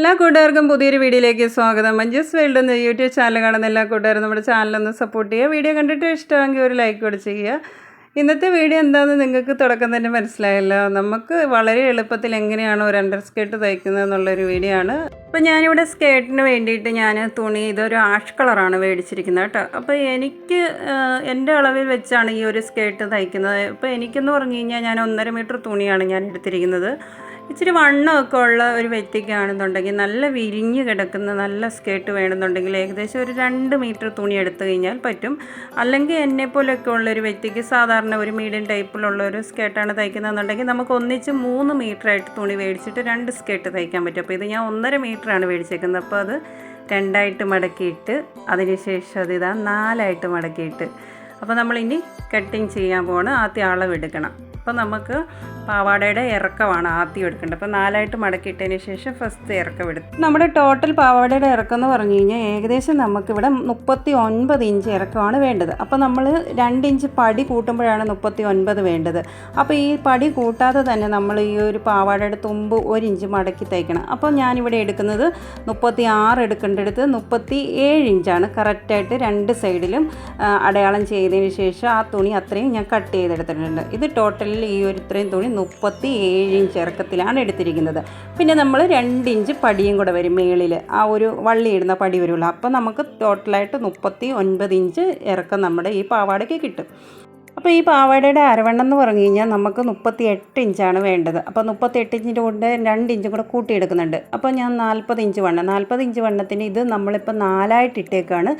എല്ലാ കൂട്ടുകാർക്കും പുതിയൊരു വീഡിയോയിലേക്ക് സ്വാഗതം. മഞ്ജുസ് വേൾഡ് എന്ന യൂട്യൂബ് ചാനൽ കാണുന്ന എല്ലാ കൂട്ടുകാരും നമ്മുടെ ചാനലൊന്ന് സപ്പോർട്ട് ചെയ്യുക. വീഡിയോ കണ്ടിട്ട് ഇഷ്ടമെങ്കിൽ ഒരു ലൈക്ക് കൂടെ ചെയ്യുക. ഇന്നത്തെ വീഡിയോ എന്താണെന്ന് നിങ്ങൾക്ക് തുടക്കം തന്നെ മനസ്സിലായല്ലോ. നമുക്ക് വളരെ എളുപ്പത്തിൽ എങ്ങനെയാണ് ഒരു അണ്ടർ സ്കേർട്ട് തയ്ക്കുന്നത് എന്നുള്ളൊരു വീഡിയോ ആണ്. അപ്പോൾ ഞാനിവിടെ സ്കേർട്ടിന് വേണ്ടിയിട്ട് ഞാൻ തുണി ഇതൊരു ആഷ് കളറാണ് മേടിച്ചിരിക്കുന്നത് കേട്ടോ. അപ്പോൾ എനിക്ക് എന്റെ അളവിൽ വെച്ചാണ് ഈ ഒരു സ്കേർട്ട് തയ്ക്കുന്നത്. ഇപ്പോൾ എനിക്കെന്ന് പറഞ്ഞു കഴിഞ്ഞാൽ ഞാൻ ഒന്നര മീറ്റർ തുണിയാണ് ഞാൻ എടുത്തിരിക്കുന്നത്. ഇച്ചിരി വണ്ണമൊക്കെ ഉള്ള ഒരു വ്യക്തിക്കാണെന്നുണ്ടെങ്കിൽ നല്ല വിരിഞ്ഞ് കിടക്കുന്ന നല്ല സ്കേർട്ട് വേണമെന്നുണ്ടെങ്കിൽ ഏകദേശം ഒരു രണ്ട് മീറ്റർ തുണി എടുത്തു കഴിഞ്ഞാൽ പറ്റും. അല്ലെങ്കിൽ എന്നെ പോലെയൊക്കെ ഉള്ള ഒരു വ്യക്തിക്ക് സാധാരണ ഒരു മീഡിയം ടൈപ്പിലുള്ള ഒരു സ്കേർട്ടാണ് തയ്ക്കുന്നതെന്നുണ്ടെങ്കിൽ നമുക്ക് ഒന്നിച്ച് മൂന്ന് മീറ്ററായിട്ട് തുണി മേടിച്ചിട്ട് രണ്ട് സ്കേർട്ട് തയ്ക്കാൻ പറ്റും. അപ്പോൾ ഇത് ഞാൻ ഒന്നര മീറ്ററാണ് മേടിച്ചേക്കുന്നത്. അപ്പോൾ അത് രണ്ടായിട്ട് മടക്കിയിട്ട് അതിനുശേഷം അത് ഇതാ നാലായിട്ട് മടക്കിയിട്ട്. അപ്പോൾ നമ്മളിനി കട്ടിങ് ചെയ്യാൻ പോകണം ആദ്യം അളവെടുക്കണം അപ്പോൾ നമുക്ക് പാവാടയുടെ ഇറക്കമാണ് ആദ്യം എടുക്കേണ്ടത്. അപ്പോൾ നാലായിട്ട് മടക്കിയിട്ടതിന് ശേഷം ഫസ്റ്റ് ഇറക്കം എടുത്തു നമ്മുടെ ടോട്ടൽ പാവാടയുടെ ഇറക്കം എന്ന് പറഞ്ഞു കഴിഞ്ഞാൽ ഏകദേശം നമുക്കിവിടെ മുപ്പത്തി ഒൻപത് ഇഞ്ച് ഇറക്കമാണ് വേണ്ടത്. അപ്പോൾ നമ്മൾ രണ്ട് ഇഞ്ച് പടി കൂട്ടുമ്പോഴാണ് മുപ്പത്തി ഒൻപത് വേണ്ടത്. അപ്പോൾ ഈ പടി കൂട്ടാതെ തന്നെ നമ്മൾ ഈ ഒരു പാവാടയുടെ തുമ്പ് ഒരു ഇഞ്ച് മടക്കി തയ്ക്കണം അപ്പോൾ ഞാനിവിടെ എടുക്കുന്നത് മുപ്പത്തി ആറ് എടുക്കേണ്ടടുത്ത് മുപ്പത്തി ഏഴ് ഇഞ്ചാണ് കറക്റ്റായിട്ട് രണ്ട് സൈഡിലും അടയാളം ചെയ്തതിന് ശേഷം ആ തുണി അത്രയും ഞാൻ കട്ട് ചെയ്തെടുത്തിട്ടുണ്ട്. ഇത് ടോട്ടലിൽ ഈ ഒരു ഇത്രയും തുണി മുപ്പത്തി ഏഴ് ഇഞ്ച് ഇറക്കത്തിലാണ് എടുത്തിരിക്കുന്നത്. പിന്നെ നമ്മൾ രണ്ട് ഇഞ്ച് പടിയും കൂടെ വരും മേളിൽ ആ ഒരു വള്ളി ഇടുന്ന പടി വരുള്ളൂ. അപ്പോൾ നമുക്ക് ടോട്ടലായിട്ട് മുപ്പത്തി ഒൻപത് ഇഞ്ച് ഇറക്കം നമ്മുടെ ഈ പാവാടയ്ക്ക് കിട്ടും. അപ്പോൾ ഈ പാവാടയുടെ അരവണ്ണം എന്ന് പറഞ്ഞു കഴിഞ്ഞാൽ നമുക്ക് മുപ്പത്തി എട്ട് ഇഞ്ചാണ് വേണ്ടത്. അപ്പോൾ മുപ്പത്തി എട്ട് ഇഞ്ചിന്റെ കൊണ്ട് രണ്ട് ഇഞ്ചും കൂടെ കൂട്ടിയെടുക്കുന്നുണ്ട്. അപ്പോൾ ഞാൻ നാൽപ്പത് ഇഞ്ച് വണ്ണം. നാൽപ്പത് ഇഞ്ച് വണ്ണത്തിന് ഇത് നമ്മളിപ്പോൾ നാലായിട്ട് ഇട്ടേക്കാണ്.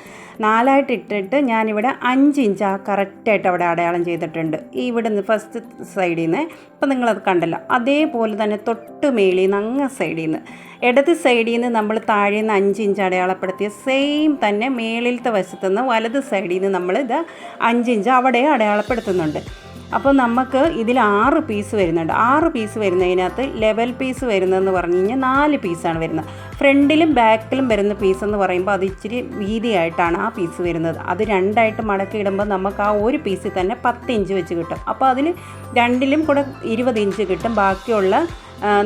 നാലായിട്ട് ഇട്ടിട്ട് ഞാനിവിടെ അഞ്ച് ഇഞ്ച് ആ കറക്റ്റായിട്ട് അവിടെ അടയാളം ചെയ്തിട്ടുണ്ട്. ഈ ഇവിടെ നിന്ന് ഫസ്റ്റ് സൈഡിൽ നിന്ന് അപ്പോൾ നിങ്ങളത് കണ്ടല്ലോ. അതേപോലെ തന്നെ തൊട്ട് മേളിൽ നിന്ന് അങ്ങ് സൈഡിൽ നിന്ന് ഇടത് സൈഡിൽ നിന്ന് നമ്മൾ താഴെ നിന്ന് അഞ്ച് ഇഞ്ച് അടയാളപ്പെടുത്തിയ സെയിം തന്നെ മേളിലത്തെ വശത്തു നിന്ന് വലത് സൈഡിൽ നിന്ന് നമ്മൾ ഇത് അഞ്ച് ഇഞ്ച് അവിടെ അടയാളപ്പെടുത്തുന്നുണ്ട്. അപ്പോൾ നമുക്ക് ഇതിൽ ആറ് പീസ് വരുന്നുണ്ട്. ആറ് പീസ് വരുന്നതിനകത്ത് ലെവൽ പീസ് വരുന്നതെന്ന് പറഞ്ഞു കഴിഞ്ഞാൽ നാല് പീസാണ് വരുന്നത്. ഫ്രണ്ടിലും ബാക്കിലും വരുന്ന പീസ് എന്ന് പറയുമ്പോൾ അത് ഇച്ചിരി വീതിയായിട്ടാണ് ആ പീസ് വരുന്നത്. അത് രണ്ടായിട്ട് മടക്കി ഇടുമ്പോൾ നമുക്ക് ആ ഒരു പീസിൽ തന്നെ പത്ത് ഇഞ്ച് വെച്ച് കിട്ടും. അപ്പോൾ അതിൽ രണ്ടിലും കൂടെ ഇരുപത് ഇഞ്ച് കിട്ടും. ബാക്കിയുള്ള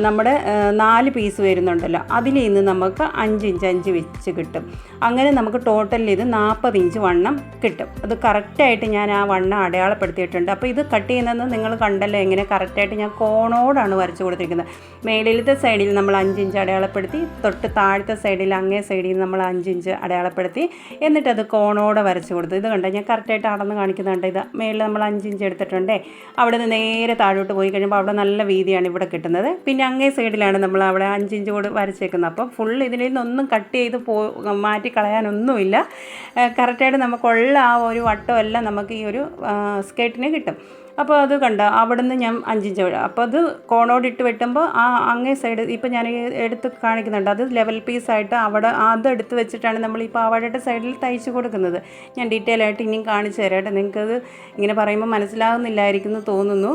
നമ്മുടെ നാല് പീസ് വരുന്നുണ്ടല്ലോ. അതിൽ ഇന്ന് നമുക്ക് അഞ്ച് ഇഞ്ച് അഞ്ച് വെച്ച് കിട്ടും. അങ്ങനെ നമുക്ക് ടോട്ടലിൽ ഇത് നാൽപ്പത് ഇഞ്ച് വണ്ണം കിട്ടും. അത് കറക്റ്റായിട്ട് ഞാൻ ആ വണ്ണം അടയാളപ്പെടുത്തിയിട്ടുണ്ട്. അപ്പോൾ ഇത് കട്ട് ചെയ്യുന്നത് നിങ്ങൾ കണ്ടല്ലോ എങ്ങനെ കറക്റ്റായിട്ട് ഞാൻ കോണോടാണ് വരച്ച് കൊടുത്തിരിക്കുന്നത്. മേളിലത്തെ സൈഡിൽ നമ്മൾ അഞ്ച് ഇഞ്ച് അടയാളപ്പെടുത്തി തൊട്ട് താഴത്തെ സൈഡിൽ അങ്ങേ സൈഡിൽ നമ്മൾ അഞ്ച് ഇഞ്ച് അടയാളപ്പെടുത്തി എന്നിട്ട് അത് കോണോടെ വരച്ച് കൊടുത്തു. ഇത് കണ്ടോ? ഞാൻ കറക്റ്റായിട്ട് അടന്ന് കാണിക്കുന്നുണ്ട് ഇത് മേളിൽ നമ്മൾ അഞ്ച് ഇഞ്ച് എടുത്തിട്ടുണ്ടേ. അവിടെ നിന്ന് നേരെ താഴോട്ട് പോയി കഴിയുമ്പോൾ അവിടെ നല്ല വീതിയാണ് ഇവിടെ കിട്ടുന്നത്. പിന്നെ അങ്ങേ സൈഡിലാണ് നമ്മൾ അവിടെ അഞ്ചിഞ്ച് കൂടെ വരച്ചേക്കുന്നത്. അപ്പോൾ ഫുൾ ഇതിൽ നിന്നൊന്നും കട്ട് ചെയ്ത് പോ മാറ്റി കളയാനൊന്നുമില്ല. കറക്റ്റായിട്ട് നമുക്കുള്ള ആ ഒരു വട്ടമെല്ലാം നമുക്ക് ഈ ഒരു സ്കേർട്ടിന് കിട്ടും. അപ്പോൾ അത് കണ്ട അവിടുന്ന് ഞാൻ അഞ്ചിഞ്ച് അപ്പോൾ അത് കോണോടിട്ട് വെട്ടുമ്പോൾ ആ അങ്ങേ സൈഡ് ഇപ്പോൾ ഞാൻ എടുത്ത് കാണിക്കുന്നുണ്ട്. അത് ലെവൽ പീസായിട്ട് അവിടെ അത് എടുത്ത് വെച്ചിട്ടാണ് നമ്മൾ ഈ പാവാടയുടെ സൈഡിൽ തയ്ച്ച് കൊടുക്കുന്നത്. ഞാൻ ഡീറ്റെയിൽ ആയിട്ട് ഇനിയും കാണിച്ചു തരാം കേട്ടോ. നിങ്ങൾക്കത് ഇങ്ങനെ പറയുമ്പോൾ മനസ്സിലാകുന്നില്ലായിരിക്കും എന്ന് തോന്നുന്നു.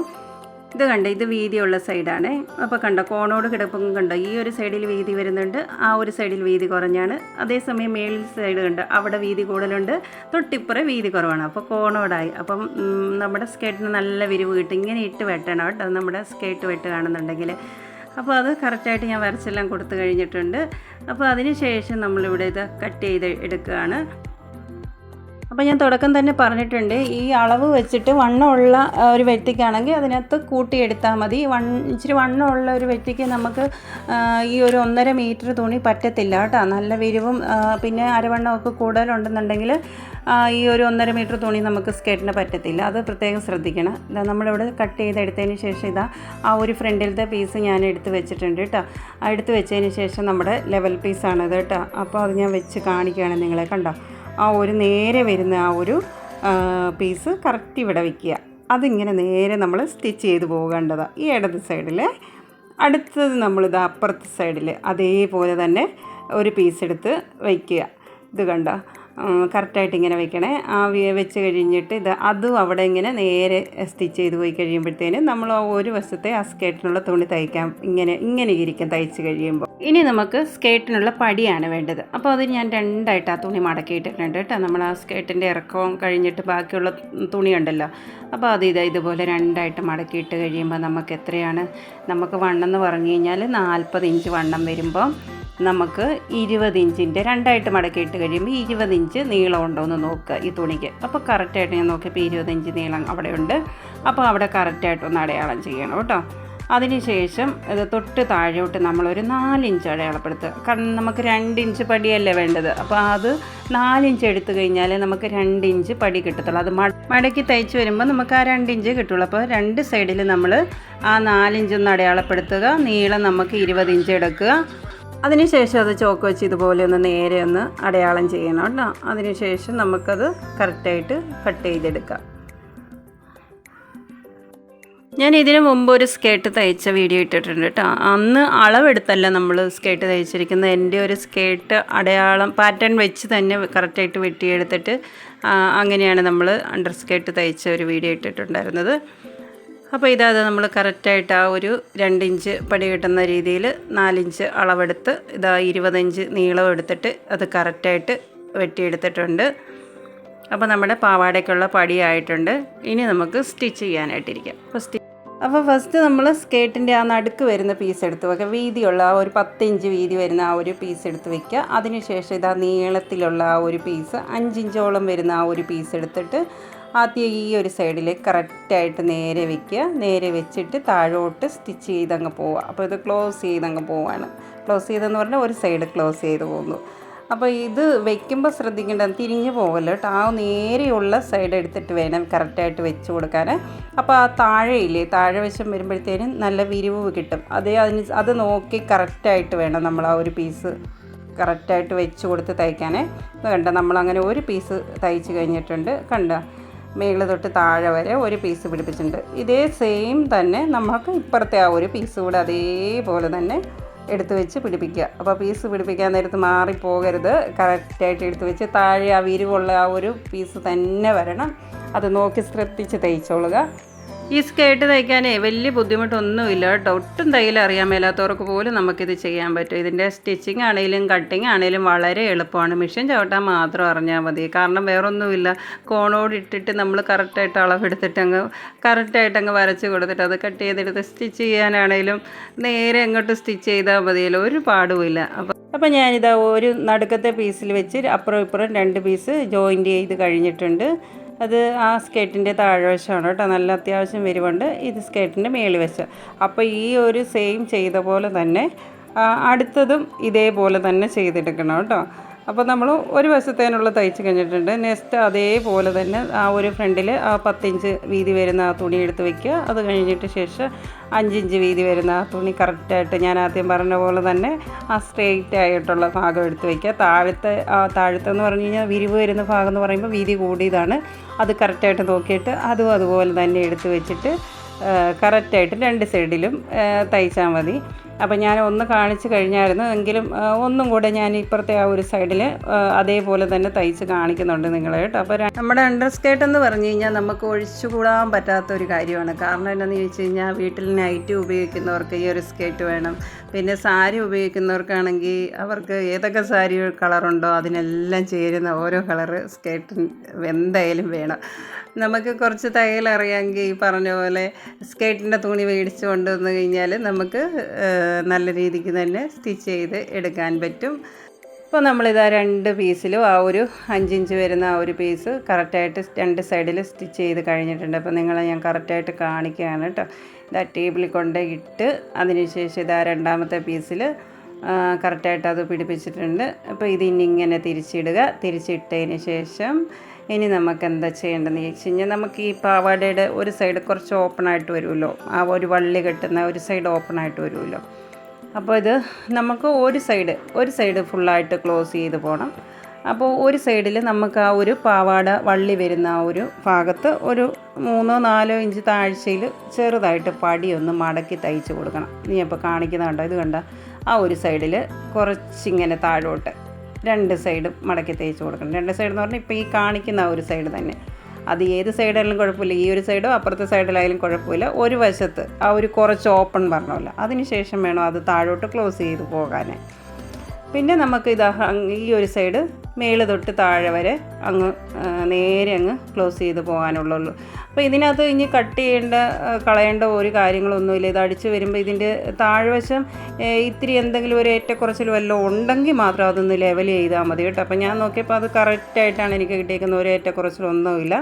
ഇത് കണ്ട ഇത് വീതിയുള്ള സൈഡാണ് അപ്പോൾ കണ്ടോ കോണോട് കിടപ്പും കണ്ടോ ഈ ഒരു സൈഡിൽ വീതി വരുന്നുണ്ട് ആ ഒരു സൈഡിൽ വീതി കുറഞ്ഞാണ്. അതേസമയം മേളിൽ സൈഡ് കണ്ടോ അവിടെ വീതി കൂടുതലുണ്ട് തൊട്ടിപ്പുറം വീതി കുറവാണ്. അപ്പോൾ കോണോടായി. അപ്പം നമ്മുടെ സ്കേർട്ടിന് നല്ല വിരിവ് കിട്ടും. ഇങ്ങനെ ഇട്ട് വെട്ടണം കേട്ടോ നമ്മുടെ വെട്ട് കാണുന്നുണ്ടെങ്കിൽ അപ്പോൾ അത് കറക്റ്റായിട്ട് ഞാൻ വരച്ചെല്ലാം കൊടുത്തു കഴിഞ്ഞിട്ടുണ്ട്. അപ്പോൾ അതിന് ശേഷം നമ്മളിവിടെ ഇത് കട്ട് ചെയ്ത് എടുക്കുകയാണ്. അപ്പോൾ ഞാൻ തുടക്കം തന്നെ പറഞ്ഞിട്ടുണ്ട്. ഈ അളവ് വെച്ചിട്ട് വണ്ണമുള്ള ഒരു വ്യക്തിക്കാണെങ്കിൽ അതിനകത്ത് കൂട്ടിയെടുത്താൽ മതി. വൺ ഇച്ചിരി വണ്ണമുള്ള ഒരു വ്യക്തിക്ക് നമുക്ക് ഈ ഒരു ഒന്നര മീറ്റർ തുണി പറ്റത്തില്ല കേട്ടോ. നല്ല വിരിവും പിന്നെ അരവണ്ണമൊക്കെ കൂടുതലുണ്ടെന്നുണ്ടെങ്കിൽ ഈ ഒരു ഒന്നര മീറ്റർ തുണി നമുക്ക് സ്കേട്ടിന് പറ്റത്തില്ല. അത് പ്രത്യേകം ശ്രദ്ധിക്കണം. ഇതാ നമ്മളിവിടെ കട്ട് ചെയ്തെടുത്തതിന് ശേഷം ഇതാ ആ ഒരു ഫ്രണ്ടിലത്തെ പീസ് ഞാൻ എടുത്ത് വെച്ചിട്ടുണ്ട് കേട്ടോ. എടുത്ത് വെച്ചതിന് ശേഷം നമ്മുടെ ലെവൽ പീസാണത് കേട്ടോ. അപ്പോൾ അത് ഞാൻ വെച്ച് കാണിക്കുകയാണ് നിങ്ങളെ. കണ്ടോ? ആ ഒരു നേരെ വരുന്ന ആ ഒരു പീസ് കറക്റ്റ് ഇവിടെ വയ്ക്കുക അതിങ്ങനെ നേരെ നമ്മൾ സ്റ്റിച്ച് ചെയ്ത് പോകേണ്ടതാണ് ഈ ഇടത് സൈഡിൽ അടുത്തത് നമ്മളിത് അപ്പുറത്തെ സൈഡിൽ അതേപോലെ തന്നെ ഒരു പീസ് എടുത്ത് വയ്ക്കുക ഇത് കണ്ട? കറക്റ്റായിട്ട് ഇങ്ങനെ വെക്കണേ. ആ വെച്ച് കഴിഞ്ഞിട്ട് ഇത് അതും അവിടെ ഇങ്ങനെ നേരെ സ്റ്റിച്ച് ചെയ്ത് പോയി കഴിയുമ്പോഴത്തേനും നമ്മൾ ഒരു വശത്തെ ആ സ്കേർട്ടിനുള്ള തുണി തയ്ക്കാം ഇങ്ങനെ ഇങ്ങനെ ഇരിക്കും തയ്ച്ച് കഴിയുമ്പോൾ ഇനി നമുക്ക് സ്കേർട്ടിനുള്ള പടിയാണ് വേണ്ടത്. അപ്പോൾ അത് ഞാൻ രണ്ടായിട്ട് ആ തുണി മടക്കിയിട്ടിട്ടുണ്ട് കേട്ടോ. നമ്മൾ ആ സ്കേർട്ടിന്റെ ഇറക്കവും കഴിഞ്ഞിട്ട് ബാക്കിയുള്ള തുണിയുണ്ടല്ലോ. അപ്പോൾ അത് ഇത് ഇതുപോലെ രണ്ടായിട്ട് മടക്കിയിട്ട് കഴിയുമ്പോൾ നമുക്ക് എത്രയാണ്? നമുക്ക് വണ്ണം എന്ന് പറഞ്ഞു കഴിഞ്ഞാൽ നാൽപ്പത് ഇഞ്ച് വണ്ണം വരുമ്പോൾ നമുക്ക് ഇരുപത് ഇഞ്ചിന്റെ രണ്ടായിട്ട് മടക്കിയിട്ട് കഴിയുമ്പോൾ ഇരുപത് ഇഞ്ച് നീളം ഉണ്ടോ എന്ന് നോക്കുക ഈ തുണിക്ക്. അപ്പോൾ കറക്റ്റായിട്ട് ഞാൻ നോക്കിയപ്പോൾ ഇരുപത് ഇഞ്ച് നീളം അവിടെ ഉണ്ട്. അപ്പോൾ അവിടെ കറക്റ്റായിട്ടൊന്ന് അടയാളം ചെയ്യണം കേട്ടോ. അതിനുശേഷം ഇത് തൊട്ട് താഴോട്ട് നമ്മളൊരു നാലിഞ്ച് അടയാളപ്പെടുത്തുക കാരണം നമുക്ക് രണ്ടിഞ്ച് പടിയല്ലേ വേണ്ടത്. അപ്പോൾ അത് നാലിഞ്ച് എടുത്തു കഴിഞ്ഞാൽ നമുക്ക് രണ്ടിഞ്ച് പടി കിട്ടത്തുള്ളൂ. അത് മടക്കി തയ്ച്ച് വരുമ്പോൾ നമുക്ക് ആ രണ്ടിഞ്ച് കിട്ടുള്ളൂ. അപ്പോൾ രണ്ട് സൈഡിൽ നമ്മൾ ആ നാലിഞ്ചൊന്ന് അടയാളപ്പെടുത്തുക. നീളം നമുക്ക് ഇരുപത് ഇഞ്ച് എടുക്കുക. അതിനുശേഷം അത് ചോക്ക് വെച്ച് ഇതുപോലെ ഒന്ന് നേരെ ഒന്ന് അടയാളം ചെയ്യണം കേട്ടോ. അതിനുശേഷം നമുക്കത് കറക്റ്റായിട്ട് കട്ട് ചെയ്തെടുക്കാം. ഞാൻ ഇതിനു മുമ്പ് ഒരു സ്കേർട്ട് തയ്ച്ച വീഡിയോ ഇട്ടിട്ടുണ്ട് കേട്ടോ. അന്ന് അളവെടുത്തല്ല നമ്മൾ സ്കേർട്ട് തയ്ച്ചിരിക്കുന്നത്. എന്റെ ഒരു സ്കേർട്ട് അടയാളം പാറ്റേൺ വെച്ച് തന്നെ കറക്റ്റായിട്ട് വെട്ടിയെടുത്തിട്ട് അങ്ങനെയാണ് നമ്മൾ അണ്ടർ സ്കേർട്ട് തയ്ച്ച ഒരു വീഡിയോ ഇട്ടിട്ടുണ്ടായിരുന്നത്. അപ്പോൾ ഇതാത് നമ്മൾ കറക്റ്റായിട്ട് ആ ഒരു രണ്ടിഞ്ച് പടി കിട്ടുന്ന രീതിയിൽ നാലിഞ്ച് അളവെടുത്ത് ഇതാ ഇരുപതഞ്ച് നീളം എടുത്തിട്ട് അത് കറക്റ്റായിട്ട് വെട്ടിയെടുത്തിട്ടുണ്ട്. അപ്പോൾ നമ്മുടെ പാവാടയ്ക്കുള്ള പടിയായിട്ടുണ്ട് ഇനി നമുക്ക് സ്റ്റിച്ച് ചെയ്യാനായിട്ടിരിക്കാം. അപ്പോൾ അപ്പോൾ ഫസ്റ്റ് നമ്മൾ സ്കേർട്ടിന്റെ ആ നടുക്ക് വരുന്ന പീസ് എടുത്ത് വെക്കുക വീതിയുള്ള ആ ഒരു പത്ത് ഇഞ്ച് വീതി വരുന്ന ആ ഒരു പീസ് എടുത്ത് വെക്കുക അതിനുശേഷം ഇതാ നീളത്തിലുള്ള ആ ഒരു പീസ് അഞ്ചിഞ്ചോളം വരുന്ന ആ ഒരു പീസ് എടുത്തിട്ട് ആദ്യം ഈ ഒരു സൈഡിൽ കറക്റ്റായിട്ട് നേരെ വെക്കുക. നേരെ വെച്ചിട്ട് താഴോട്ട് സ്റ്റിച്ച് ചെയ്തങ്ങ് പോവുക. അപ്പോൾ ഇത് ക്ലോസ് ചെയ്തങ്ങ് പോവാണ്. ക്ലോസ് ചെയ്തെന്ന് പറഞ്ഞാൽ ഒരു സൈഡ് ക്ലോസ് ചെയ്ത് പോകുന്നു അപ്പോൾ ഇത് വെക്കുമ്പോൾ ശ്രദ്ധിക്കേണ്ടത് തിരിഞ്ഞു പോകല്ലോ കേട്ടോ. ആ നേരെയുള്ള സൈഡ് എടുത്തിട്ട് വേണം കറക്റ്റായിട്ട് വെച്ച് കൊടുക്കാൻ. അപ്പോൾ ആ താഴെയില്ലേ താഴെ വശം വരുമ്പോഴത്തേനും നല്ല വിരിവ് കിട്ടും. അതേ അതിന് അത് നോക്കി കറക്റ്റായിട്ട് വേണം നമ്മൾ ആ ഒരു പീസ് കറക്റ്റായിട്ട് വെച്ച് കൊടുത്ത് തയ്ക്കാനേ. ഇത് കണ്ട? നമ്മളങ്ങനെ ഒരു പീസ് തയ്ച്ച് കഴിഞ്ഞിട്ടുണ്ട്. കണ്ട? മേളിൽ തൊട്ട് താഴെ വരെ ഒരു പീസ് പിടിപ്പിച്ചിട്ടുണ്ട്. ഇതേ സെയിം തന്നെ നമുക്ക് ഇപ്പുറത്തെ ആ ഒരു പീസ് കൂടെ അതേപോലെ തന്നെ എടുത്തു വെച്ച് പിടിപ്പിക്കുക. അപ്പോൾ പീസ് പിടിപ്പിക്കാൻ നേരത്ത് മാറിപ്പോകരുത് കറക്റ്റായിട്ട് എടുത്തു വെച്ച് താഴെ ആ വിരിവുള്ള ആ ഒരു പീസ് തന്നെ വരണം. അത് നോക്കി ശ്രദ്ധിച്ച് തയ്ച്ചോളുക ഈ സ്കേർട്ട് തയ്ക്കാനേ വലിയ ബുദ്ധിമുട്ടൊന്നുമില്ല കേട്ടോ. ഒട്ടും തയ്യൽ അറിയാൻ മേലാത്തവർക്ക് പോലും നമുക്കിത് ചെയ്യാൻ പറ്റും. ഇതിന്റെ സ്റ്റിച്ചിങ് ആണെങ്കിലും കട്ടിങ് ആണെങ്കിലും വളരെ എളുപ്പമാണ്. മെഷീൻ ചവിട്ടാൻ മാത്രം അറിഞ്ഞാൽ മതി. കാരണം വേറൊന്നുമില്ല. കോണോട് ഇട്ടിട്ട് നമ്മൾ കറക്റ്റായിട്ട് അളവെടുത്തിട്ട് അങ്ങ് കറക്റ്റായിട്ട് അങ്ങ് വരച്ച് കൊടുത്തിട്ട് അത് കട്ട് ചെയ്തെടുത്ത് സ്റ്റിച്ച് ചെയ്യാനാണെങ്കിലും നേരെ അങ്ങോട്ട് സ്റ്റിച്ച് ചെയ്താൽ മതിയല്ലോ. ഒരു പാടുമില്ല. അപ്പോൾ അപ്പോൾ ഞാനിതാ ഒരു നടുക്കത്തെ പീസിൽ വെച്ച് അപ്പുറം ഇപ്പുറം രണ്ട് പീസ് ജോയിന്റ് ചെയ്ത് കഴിഞ്ഞിട്ടുണ്ട്. അത് ആ സ്കേർട്ടിന്റെ താഴ്വശമാണ് കേട്ടോ. നല്ല അത്യാവശ്യം വരുവുണ്ട്. ഇത് സ്കേർട്ടിന്റെ മേളിവശം അപ്പോൾ ഈ ഒരു സെയിം ചെയ്ത പോലെ തന്നെ അടുത്തതും ഇതേപോലെ തന്നെ ചെയ്തെടുക്കണം കേട്ടോ. അപ്പോൾ നമ്മൾ ഒരു വശത്തേനുള്ള തയ്ച്ച് കഴിഞ്ഞിട്ടുണ്ട്. നെക്സ്റ്റ് അതേപോലെ തന്നെ ആ ഒരു ഫ്രണ്ടിൽ ആ പത്തിഞ്ച് വീതി വരുന്ന ആ തുണി എടുത്ത് വെക്കുക. അത് കഴിഞ്ഞിട്ട് ശേഷം അഞ്ചിഞ്ച് വീതി വരുന്ന ആ തുണി കറക്റ്റായിട്ട് ഞാൻ ആദ്യം പറഞ്ഞ പോലെ തന്നെ ആ സ്ട്രെയിറ്റ് ആയിട്ടുള്ള ഭാഗം എടുത്ത് വയ്ക്കുക താഴത്തെ താഴത്തെ എന്ന് പറഞ്ഞു കഴിഞ്ഞാൽ വിരിവ് വരുന്ന ഭാഗം എന്ന് പറയുമ്പോൾ വീതി കൂടിയതാണ്. അത് കറക്റ്റായിട്ട് നോക്കിയിട്ട് അതും അതുപോലെ തന്നെ എടുത്ത് വെച്ചിട്ട് കറക്റ്റായിട്ട് രണ്ട് സൈഡിലും തയ്ച്ചാൽ മതി. അപ്പോൾ ഞാൻ ഒന്ന് കാണിച്ചു കഴിഞ്ഞായിരുന്നു. എങ്കിലും ഒന്നും കൂടെ ഞാൻ ഇപ്പുറത്തെ ആ ഒരു സൈഡിൽ അതേപോലെ തന്നെ തയ്ച്ച് കാണിക്കുന്നുണ്ട് നിങ്ങളെ കേട്ടോ. അപ്പോൾ നമ്മുടെ അണ്ടർ സ്കേർട്ട് എന്ന് പറഞ്ഞു കഴിഞ്ഞാൽ നമുക്ക് ഒഴിച്ചുകൂടാൻ പറ്റാത്ത ഒരു കാര്യമാണ്. കാരണം എന്താണെന്ന് ചോദിച്ചു കഴിഞ്ഞാൽ വീട്ടിൽ നൈറ്റ് ഉപയോഗിക്കുന്നവർക്ക് ഈ ഒരു സ്കേർട്ട് വേണം. പിന്നെ സാരി ഉപയോഗിക്കുന്നവർക്കാണെങ്കിൽ അവർക്ക് ഏതൊക്കെ സാരി കളറുണ്ടോ അതിനെല്ലാം ചേരുന്ന ഓരോ കളറ് സ്കേർട്ടിന് എന്തായാലും വേണം. നമുക്ക് കുറച്ച് തയ്യൽ അറിയാമെങ്കിൽ ഈ പറഞ്ഞ പോലെ സ്കേട്ടിന്റെ തുണി മേടിച്ച് കൊണ്ടുവന്ന് കഴിഞ്ഞാൽ നമുക്ക് നല്ല രീതിക്ക് തന്നെ സ്റ്റിച്ച് ചെയ്ത് എടുക്കാൻ പറ്റും. ഇപ്പോൾ നമ്മളിതാ രണ്ട് പീസിലും ആ ഒരു അഞ്ചിഞ്ച് വരുന്ന ആ ഒരു പീസ് കറക്റ്റായിട്ട് രണ്ട് സൈഡിൽ സ്റ്റിച്ച് ചെയ്ത് കഴിഞ്ഞിട്ടുണ്ട്. അപ്പോൾ നിങ്ങളെ ഞാൻ കറക്റ്റായിട്ട് കാണിക്കുകയാണ് കേട്ടോ. ഇതാ ടേബിളിൽ കൊണ്ട് ഇട്ട് അതിനുശേഷം ഇതാ രണ്ടാമത്തെ പീസിൽ കറക്റ്റായിട്ട് അത് പിടിപ്പിച്ചിട്ടുണ്ട്. അപ്പോൾ ഇത് ഇനി ഇങ്ങനെ തിരിച്ചിടുക. തിരിച്ചിട്ടതിന് ശേഷം ഇനി നമുക്ക് എന്താ ചെയ്യേണ്ടതെന്ന് ചോദിച്ചു കഴിഞ്ഞാൽ നമുക്ക് ഈ പാവാടയുടെ ഒരു സൈഡ് കുറച്ച് ഓപ്പൺ ആയിട്ട് വരുമല്ലോ. ആ ഒരു വള്ളി കെട്ടുന്ന ഒരു സൈഡ് ഓപ്പൺ ആയിട്ട് വരുമല്ലോ. അപ്പോൾ ഇത് നമുക്ക് ഒരു സൈഡ് ഒരു സൈഡ് ഫുള്ളായിട്ട് ക്ലോസ് ചെയ്ത് പോകണം അപ്പോൾ ഒരു സൈഡിൽ നമുക്ക് ആ ഒരു പാവാട വള്ളി വരുന്ന ആ ഒരു ഭാഗത്ത് ഒരു മൂന്നോ നാലോ ഇഞ്ച് താഴ്ചയിൽ ചെറുതായിട്ട് പടിയൊന്ന് മടക്കി തയ്ച്ച് കൊടുക്കണം. നീ അപ്പോൾ കാണിക്കുന്ന കണ്ടോ ഇത് കണ്ട? ആ ഒരു സൈഡിൽ കുറച്ചിങ്ങനെ താഴോട്ട് രണ്ട് സൈഡും മടക്കി തേച്ച് കൊടുക്കണം. രണ്ട് സൈഡ് എന്ന് പറഞ്ഞാൽ ഇപ്പോൾ ഈ കാണിക്കുന്ന ഒരു സൈഡ് തന്നെ. അത് ഏത് സൈഡായാലും കുഴപ്പമില്ല. ഈ ഒരു സൈഡോ അപ്പുറത്തെ സൈഡിലായാലും കുഴപ്പമില്ല. ഒരു വശത്ത് ആ ഒരു കുറച്ച് ഓപ്പൺ പറഞ്ഞല്ലോ അതിന് ശേഷം വേണം അത് താഴോട്ട് ക്ലോസ് ചെയ്ത് പോകാൻ പിന്നെ നമുക്ക് ഇത് ഈ ഒരു സൈഡ് മേൾ തൊട്ട് താഴെ വരെ അങ്ങ് നേരെ അങ്ങ് ക്ലോസ് ചെയ്ത് പോകാനുള്ളൂ അപ്പോൾ ഇതിനകത്ത് ഇനി കട്ട് ചെയ്യേണ്ട കളയേണ്ട ഒരു കാര്യങ്ങളൊന്നുമില്ല. ഇത് അടിച്ച് വരുമ്പോൾ ഇതിന്റെ താഴ്വശം ഇത്തിരി എന്തെങ്കിലും ഒരു ഏറ്റക്കുറച്ചിൽ വല്ലതും ഉണ്ടെങ്കിൽ മാത്രം അതൊന്ന് ലെവൽ ചെയ്താൽ മതി കേട്ടോ. അപ്പോൾ ഞാൻ നോക്കിയപ്പോൾ അത് കറക്റ്റായിട്ടാണ് എനിക്ക് കിട്ടിയേക്കുന്ന ഒരു ഏറ്റക്കുറച്ചിലൊന്നുമില്ല.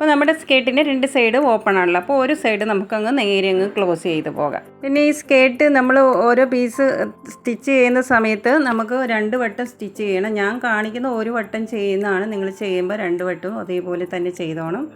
അപ്പോൾ നമ്മുടെ സ്കേട്ടിന്റെ രണ്ട് സൈഡും ഓപ്പൺ ആണല്ലോ. അപ്പോൾ ഒരു സൈഡ് നമുക്കങ്ങ് നേരെ അങ്ങ് ക്ലോസ് ചെയ്ത് പോകാം. പിന്നെ ഈ സ്കേട്ട് നമ്മൾ ഓരോ പീസ് സ്റ്റിച്ച് ചെയ്യുന്ന സമയത്ത് നമുക്ക് രണ്ട് വട്ടം സ്റ്റിച്ച് ചെയ്യണം. ഞാൻ കാണിക്കുന്ന ഒരു വട്ടം ചെയ്യുന്നതാണ് നിങ്ങൾ ചെയ്യുമ്പോൾ രണ്ട് വട്ടവും അതേപോലെ തന്നെ ചെയ്തോണം.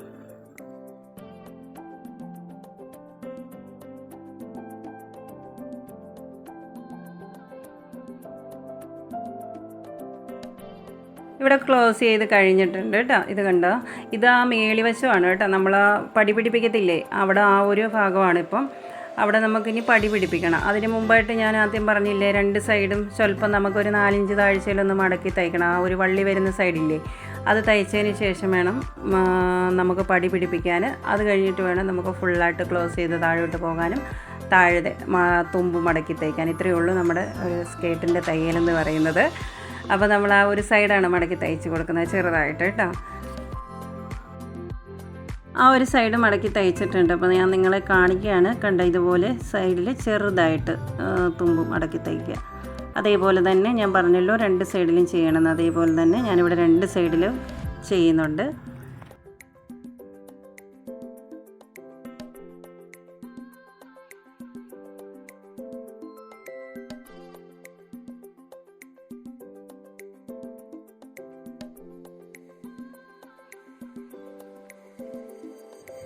ഇവിടെ ക്ലോസ് ചെയ്ത് കഴിഞ്ഞിട്ടുണ്ട് കേട്ടോ ഇത് കണ്ടോ? ഇത് ആ മേളിവശമാണ് കേട്ടോ നമ്മൾ പടി പിടിപ്പിക്കത്തില്ലേ? അവിടെ ആ ഒരു ഭാഗമാണ് ഇപ്പം. അവിടെ നമുക്കിനി പടി പിടിപ്പിക്കണം. അതിന് മുമ്പായിട്ട് ഞാൻ ആദ്യം പറഞ്ഞില്ലേ രണ്ട് സൈഡും സ്വല്പം നമുക്കൊരു നാലിഞ്ച് താഴ്ചയിലൊന്ന് മടക്കി തയ്ക്കണം. ആ ഒരു വള്ളി വരുന്ന സൈഡില്ലേ? അത് തയ്ച്ചതിന് ശേഷം വേണം നമുക്ക് പടി പിടിപ്പിക്കാൻ അത് കഴിഞ്ഞിട്ട് വേണം നമുക്ക് ഫുള്ളായിട്ട് ക്ലോസ് ചെയ്ത് താഴോട്ട് പോകാനും. താഴെ തുമ്പ് മടക്കി തയ്ക്കാൻ. ഇത്രയേ ഉള്ളൂ നമ്മുടെ സ്കേട്ടിന്റെ തയ്യലെന്ന് പറയുന്നത്. അപ്പോൾ നമ്മൾ ആ ഒരു സൈഡാണ് മടക്കി തയ്ച്ച് കൊടുക്കുന്നത് ചെറുതായിട്ട് കേട്ടോ. ആ ഒരു സൈഡ് മടക്കി തയ്ച്ചിട്ടുണ്ട്. അപ്പോൾ ഞാൻ നിങ്ങളെ കാണിക്കുകയാണ്. കണ്ട ഇതുപോലെ സൈഡിൽ ചെറുതായിട്ട് തുമ്പും മടക്കി തയ്ക്കുക. അതേപോലെ തന്നെ ഞാൻ പറഞ്ഞല്ലോ രണ്ട് സൈഡിലും ചെയ്യണമെന്ന് അതേപോലെ തന്നെ ഞാനിവിടെ രണ്ട് സൈഡിലും ചെയ്യുന്നുണ്ട്.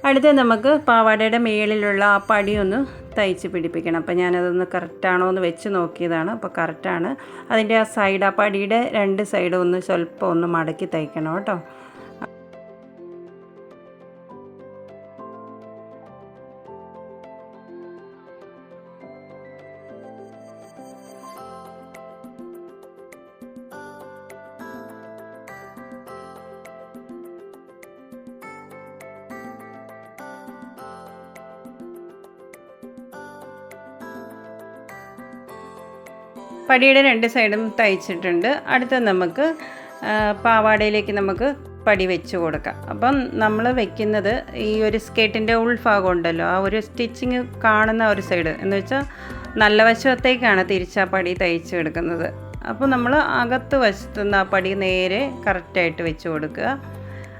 അടുത്ത നമുക്ക് പാവാടയുടെ മേളിലുള്ള ആ പടി ഒന്ന് തയ്ച്ച് പിടിപ്പിക്കണം. അപ്പോൾ ഞാനതൊന്ന് കറക്റ്റാണോ എന്ന് വെച്ച് നോക്കിയതാണ്. അപ്പോൾ കറക്റ്റാണ് അതിന്റെ ആ സൈഡ് ആ പടിയുടെ രണ്ട് സൈഡും ഒന്ന് സ്വല്പം ഒന്ന് മടക്കി തയ്ക്കണം കേട്ടോ. പടിയുടെ രണ്ട് സൈഡും തയ്ച്ചിട്ടുണ്ട്. അടുത്ത നമുക്ക് പാവാടയിലേക്ക് നമുക്ക് പടി വെച്ച് കൊടുക്കാം. അപ്പം നമ്മൾ വെക്കുന്നത് ഈ ഒരു സ്കേട്ടിന്റെ ഉൾഭാഗം ഉണ്ടല്ലോ ആ ഒരു സ്റ്റിച്ചിങ് കാണുന്ന ഒരു സൈഡ്. എന്ന് വെച്ചാൽ നല്ല വശത്തേക്കാണ് തിരിച്ച് ആ പടി തയ്ച്ചെടുക്കുന്നത് അപ്പോൾ നമ്മൾ അകത്ത് വശത്തുനിന്ന് ആ പടി നേരെ കറക്റ്റായിട്ട് വെച്ച് കൊടുക്കുക.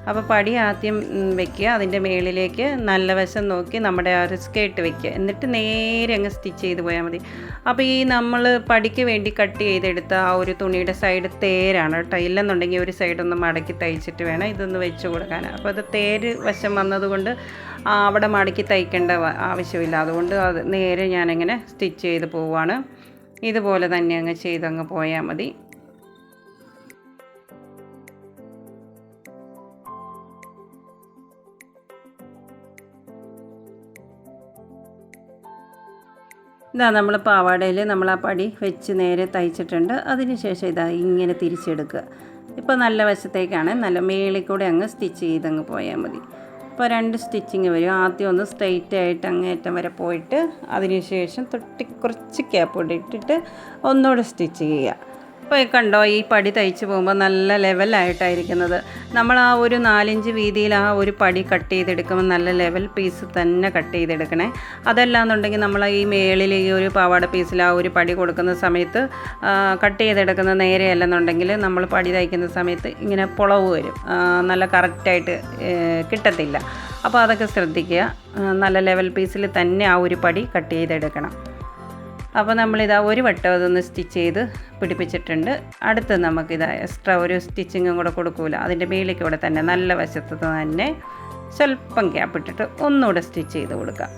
അപ്പോൾ പടി ആദ്യം വെക്കുക അതിന്റെ മേളിലേക്ക് നല്ല വശം നോക്കി നമ്മുടെ ആ ഒരു സ്കേർട്ട് വെക്കുക എന്നിട്ട് നേരെ അങ്ങ് സ്റ്റിച്ച് ചെയ്ത് പോയാൽ മതി. അപ്പോൾ ഈ നമ്മൾ പടിക്ക് വേണ്ടി കട്ട് ചെയ്തെടുത്ത ആ ഒരു തുണിയുടെ സൈഡ് തേരാണ് കേട്ടോ. ഇല്ലെന്നുണ്ടെങ്കിൽ ഒരു സൈഡ് ഒന്ന് മടക്കി തയ്ച്ചിട്ട് വേണം ഇതൊന്ന് വെച്ച് കൊടുക്കാൻ. അപ്പോൾ അത് തേര് വശം വന്നതുകൊണ്ട് അവിടെ മടക്കി തയ്ക്കേണ്ട ആവശ്യമില്ല. അതുകൊണ്ട് അത് നേരെ ഞാനിങ്ങനെ സ്റ്റിച്ച് ചെയ്ത് പോവുകയാണ് ഇതുപോലെ തന്നെ അങ്ങ് ചെയ്തങ്ങ് പോയാൽ മതി. ഇതാ നമ്മൾ പാവാടയിൽ നമ്മൾ ആ പടി വെച്ച് നേരെ തയ്ച്ചിട്ടുണ്ട്. അതിനുശേഷം ഇതാ ഇങ്ങനെ തിരിച്ചെടുക്കുക. ഇപ്പോൾ നല്ല വശത്തേക്കാണ്. നല്ല മേളിൽ കൂടെ അങ്ങ് സ്റ്റിച്ച് ചെയ്തങ്ങ് പോയാൽ മതി. ഇപ്പോൾ രണ്ട് സ്റ്റിച്ചിങ് വരും. ആദ്യം ഒന്ന് സ്ട്രെയിറ്റ് ആയിട്ട് അങ്ങേറ്റം വരെ പോയിട്ട് അതിനുശേഷം തൊട്ടി കുറച്ച് ക്യാപ്പ് ഇട്ടിട്ട് ഒന്നുകൂടെ സ്റ്റിച്ച് ചെയ്യുക. ഇപ്പോൾ കണ്ടോ ഈ പടി തയ്ച്ച് പോകുമ്പോൾ നല്ല ലെവലായിട്ടായിരിക്കുന്നത് നമ്മൾ ആ ഒരു നാലിഞ്ച് വീതിയിൽ ആ ഒരു പടി കട്ട് ചെയ്തെടുക്കുമ്പോൾ നല്ല ലെവൽ പീസ് തന്നെ കട്ട് ചെയ്തെടുക്കണേ. അതല്ലാന്നുണ്ടെങ്കിൽ നമ്മൾ ഈ മേളിൽ ഈ ഒരു പാവാട പീസിൽ ആ ഒരു പടി കൊടുക്കുന്ന സമയത്ത് കട്ട് ചെയ്തെടുക്കുന്ന നേരെയല്ലെന്നുണ്ടെങ്കിൽ നമ്മൾ പടി തയ്ക്കുന്ന സമയത്ത് ഇങ്ങനെ പുളവ് വരും. നല്ല കറക്റ്റായിട്ട് കിട്ടത്തില്ല. അപ്പോൾ അതൊക്കെ ശ്രദ്ധിക്കുക. നല്ല ലെവൽ പീസിൽ തന്നെ ആ ഒരു പടി കട്ട് ചെയ്തെടുക്കണം. അപ്പോൾ നമ്മളിതാ ഒരു വട്ടം അതൊന്ന് സ്റ്റിച്ച് ചെയ്ത് പിടിപ്പിച്ചിട്ടുണ്ട്. അടുത്ത് നമുക്കിതാ എക്സ്ട്രാ ഒരു സ്റ്റിച്ചിങ്ങും കൂടെ കൊടുക്കൂല. അതിന്റെ മേലേക്ക് കൂടെ തന്നെ നല്ല വശത്ത് തന്നെ സ്വല്പം ഗ്യാപ്പ് ഇട്ടിട്ട് ഒന്നുകൂടെ സ്റ്റിച്ച് ചെയ്ത് കൊടുക്കാം.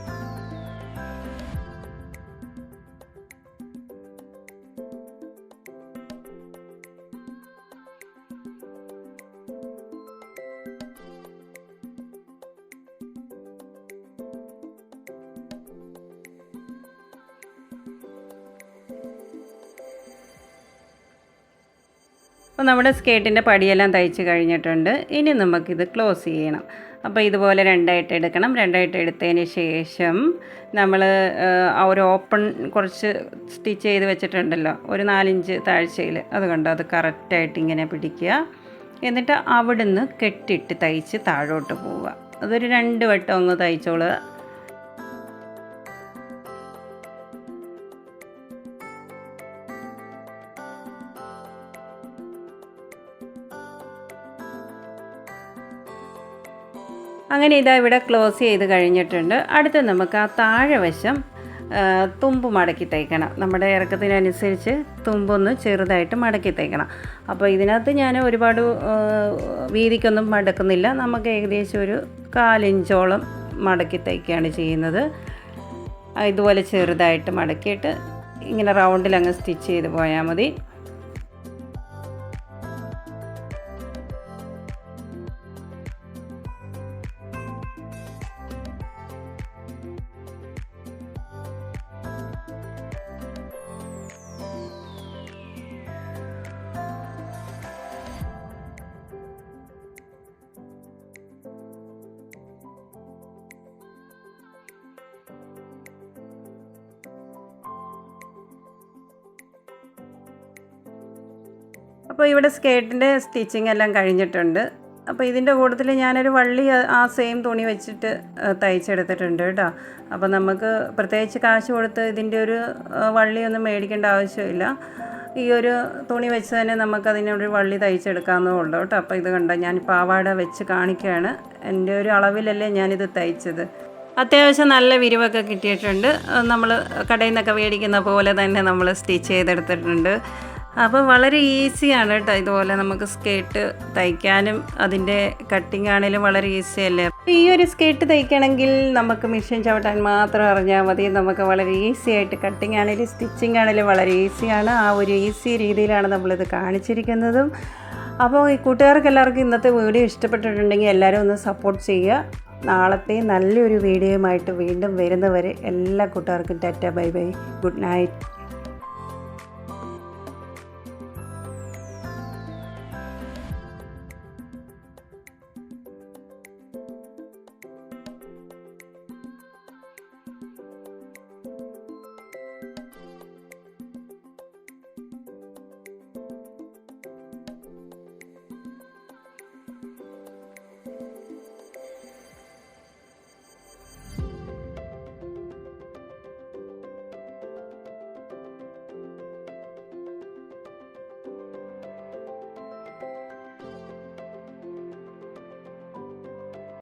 അപ്പോൾ നമ്മുടെ സ്കേർട്ടിന്റെ പടിയെല്ലാം തയ്ച്ച് കഴിഞ്ഞിട്ടുണ്ട്. ഇനി നമുക്കിത് ക്ലോസ് ചെയ്യണം. അപ്പോൾ ഇതുപോലെ രണ്ടായിട്ട് എടുക്കണം. രണ്ടായിട്ട് എടുത്തതിന് ശേഷം നമ്മൾ ഒരു ഓപ്പൺ കുറച്ച് സ്റ്റിച്ച് ചെയ്ത് വെച്ചിട്ടുണ്ടല്ലോ. ഒരു നാലിഞ്ച് താഴ്ചയിൽ. അതുകൊണ്ട് അത് കറക്റ്റായിട്ട് ഇങ്ങനെ പിടിക്കുക. എന്നിട്ട് അവിടുന്ന് കെട്ടിട്ട് തയ്ച്ച് താഴോട്ട് പോവുക. അതൊരു രണ്ട് വട്ടം അങ്ങ് തയ്ച്ചോളുക. അങ്ങനെ ഇതാ ഇവിടെ ക്ലോസ് ചെയ്ത് കഴിഞ്ഞിട്ടുണ്ട്. അടുത്ത് നമുക്ക് ആ താഴെ വശം തുമ്പ് മടക്കി തയ്ക്കണം നമ്മുടെ ഇറക്കത്തിനനുസരിച്ച് തുമ്പൊന്ന് ചെറുതായിട്ട് മടക്കി തയ്ക്കണം അപ്പോൾ ഇതിനകത്ത് ഞാൻ ഒരുപാട് വീതിക്കൊന്നും മടക്കുന്നില്ല. നമുക്ക് ഏകദേശം ഒരു കാലിഞ്ചോളം മടക്കി തയ്ക്കുകയാണ് ചെയ്യുന്നത്. ഇതുപോലെ ചെറുതായിട്ട് മടക്കിയിട്ട് ഇങ്ങനെ റൗണ്ടിൽ അങ്ങ് സ്റ്റിച്ച് ചെയ്ത് പോയാൽ മതി. അപ്പോൾ ഇവിടെ സ്കേർട്ടിന്റെ സ്റ്റിച്ചിങ് എല്ലാം കഴിഞ്ഞിട്ടുണ്ട്. അപ്പോൾ ഇതിന്റെ കൂട്ടത്തിൽ ഞാനൊരു വള്ളി ആ- സെയിം തുണി വെച്ചിട്ട് തയ്ച്ചെടുത്തിട്ടുണ്ട് കേട്ടോ. അപ്പോൾ നമുക്ക് പ്രത്യേകിച്ച് കാശ് കൊടുത്ത് ഇതിന്റെ ഒരു വള്ളിയൊന്നും മേടിക്കേണ്ട ആവശ്യമില്ല. ഈ ഒരു തുണി വെച്ച് തന്നെ നമുക്കതിനൊരു വള്ളി തയ്ച്ചെടുക്കാവുന്നേ ഉള്ളൂ കേട്ടോ. അപ്പോൾ ഇത് കണ്ട ഞാൻ പാവാട വെച്ച് കാണിക്കുകയാണ്. എന്റെ ഒരു അളവിലല്ലേ ഞാനിത് തയ്ച്ചത്. അത്യാവശ്യം നല്ല വിരിവൊക്കെ കിട്ടിയിട്ടുണ്ട്. നമ്മൾ കടയിൽ നിന്നൊക്കെ മേടിക്കുന്ന പോലെ തന്നെ നമ്മൾ സ്റ്റിച്ച് ചെയ്തെടുത്തിട്ടുണ്ട്. അപ്പോൾ വളരെ ഈസിയാണ് കേട്ടോ ഇതുപോലെ നമുക്ക് സ്കേർട്ട് തയ്ക്കാനും അതിന്റെ കട്ടിങ് ആണെങ്കിലും വളരെ ഈസി അല്ലേ? ഈ ഒരു സ്കേർട്ട് തയ്ക്കണമെങ്കിൽ നമുക്ക് മെഷീൻ ചവിട്ടാൻ മാത്രം അറിഞ്ഞാൽ മതി. നമുക്ക് വളരെ ഈസി ആയിട്ട് കട്ടിങ് ആണെങ്കിലും സ്റ്റിച്ചിങ് ആണെങ്കിലും വളരെ ഈസിയാണ്. ആ ഒരു ഈസി രീതിയിലാണ് നമ്മളിത് കാണിച്ചിരിക്കുന്നതും. അപ്പോൾ ഈ കൂട്ടുകാർക്ക് എല്ലാവർക്കും ഇന്നത്തെ വീഡിയോ ഇഷ്ടപ്പെട്ടിട്ടുണ്ടെങ്കിൽ എല്ലാവരും ഒന്ന് സപ്പോർട്ട് ചെയ്യുക. നാളത്തെ നല്ലൊരു വീഡിയോയുമായിട്ട് വീണ്ടും വരുന്നവരെ എല്ലാ കൂട്ടുകാർക്കും tata bye bye. Good night.